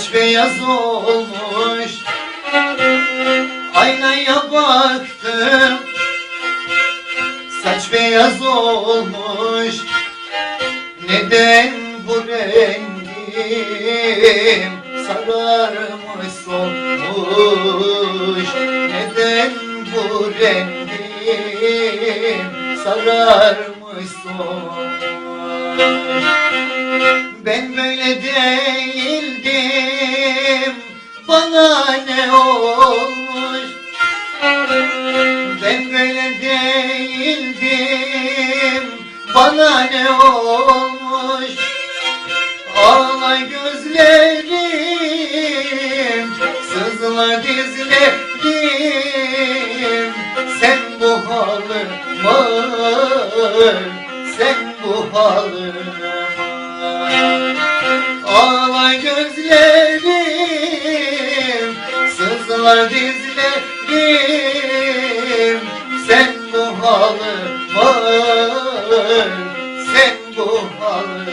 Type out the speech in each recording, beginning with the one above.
Saç beyaz olmuş. Aynaya baktım. Saç beyaz olmuş. Neden bu rengim sararmış solmuş? Neden bu rengim sararmış solmuş? Ben böyle değildim bana ne olmuş? Ben böyle değildim. Bana ne olmuş? Ağla gözlerim Sızla dizlerim. Sen bu halıma Sen bu halıma Ağla gözlerim Sızlar dizlerim Sen bu halıma Sen bu halıma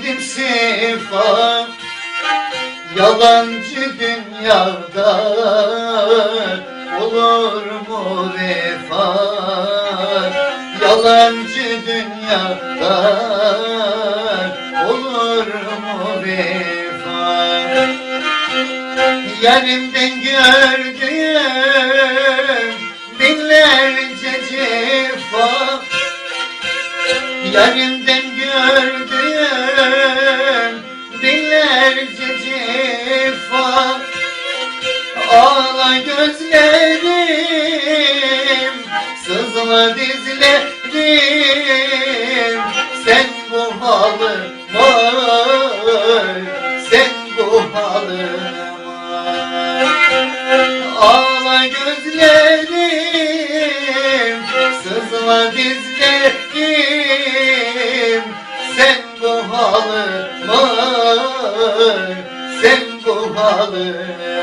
Sürmedim sefa Yalancı dünyada Olur mu vefa? Yalancı dünyada Olur mu vefa? Yerimden gördüğüm binlerce cefa. Yerimden gözlerim, sızla dizlerim. Sen bu halıma, sen bu halıma Ağla gözlerim, sızla dizlerim. Sen bu halıma, sen bu halıma